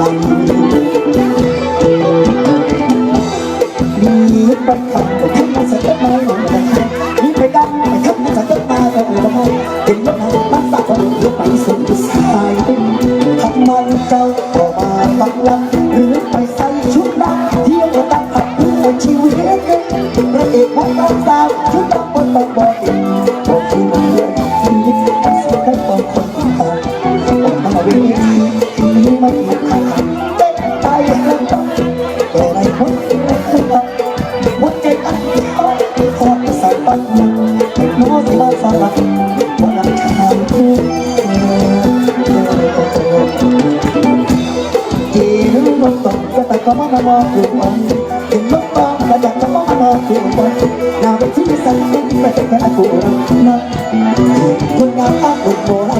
ลังมีปัญหาแต่ทำให้ฉันต้องมาหลงกันมีไปดังแต่ทำให้ฉันต้องมาต้องหลงกันเป็นปัญหาบ้านตาของเราไปดสายทำมันเจ้าก็มาบังลัง อสายปันน้องมาสลับวันนั้นชาทุกจีนึกว่าตกก็แต่ก็มามามองอยู่วันเห็นลูกตองก็อยากจะมองมองอยู่วันนาไปที่สั่งเป็นไปแต่แค่กูรักนะคนงานอ้างคนโบราณ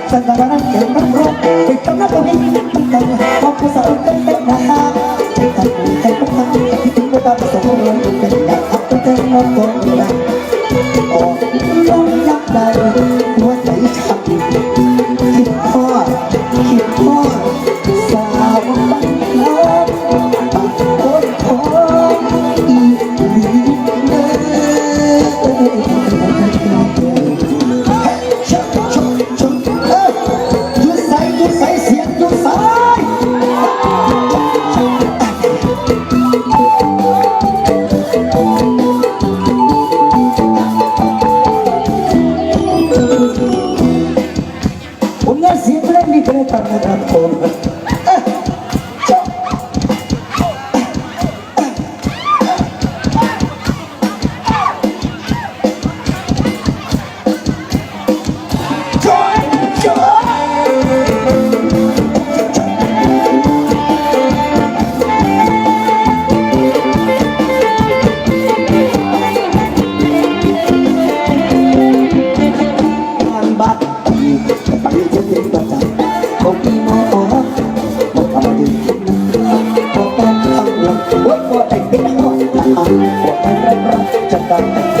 โอ้สังฆานังเจริญโอ้ติดตามนักวิ่งตั้งแต่พอผู้สาวเต้นเต้นนาฮาติดตามใจพวกเขาที่ถึงเวลาประสบเรื่องเป็นอยางทับเต้นงงงงนะโอ้ลองยักได้หัวใจฉันคิดทอดคิดทอ กไปจะเห็นประจำของพี่น้องบอกทำดีบอกต้องทำหลังว่าว่าแต่เป็นหัวตาบอกไม่รักรักจะดังแ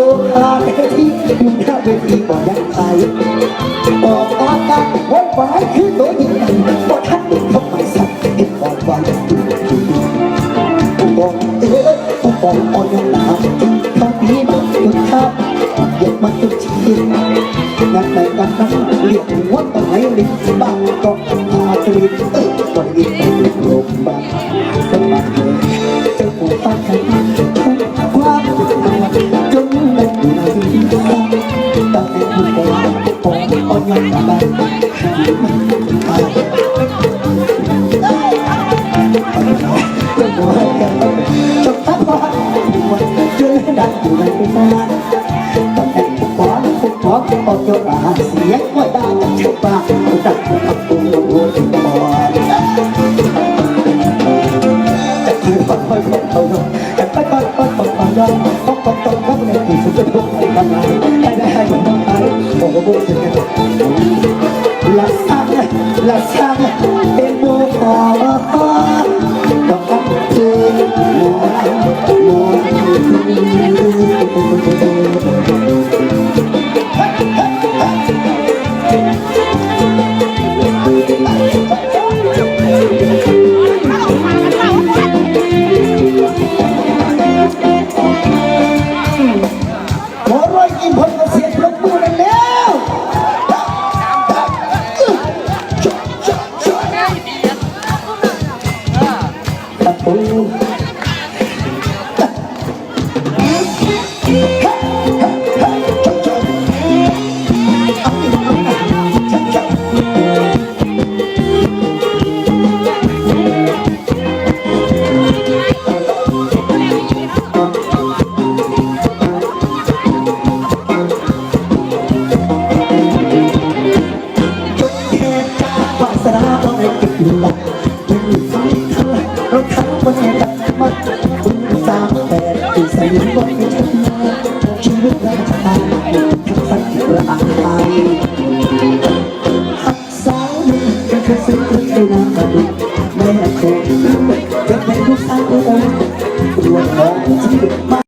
อยู่หน้าเวทีบอกยังไงบอกอาการวันวายคือตัวยิ่งใหญ่ว่าท่านทำไมสักเอ็ดบอกว่าผู้บอกเอ๊ะผู้บอกอ่อนยังหนาบางทีมันจุดข้ามเหยียบมันจุดชีนงานในการนั้นเรียกว่าต้องให้ลิ้นบ้างก็อาจริตเออก็ยิ่งไปโรงพยาบาล บอกบอกอ่อนยังหนาจะบอกกันจบทั้งวันวันเจอดังอยู่ในตาตำแหน่งผู้ขวาผู้ขวาออกจากอาเสียงว่าได้จา บอกว่าบุญจะ ต้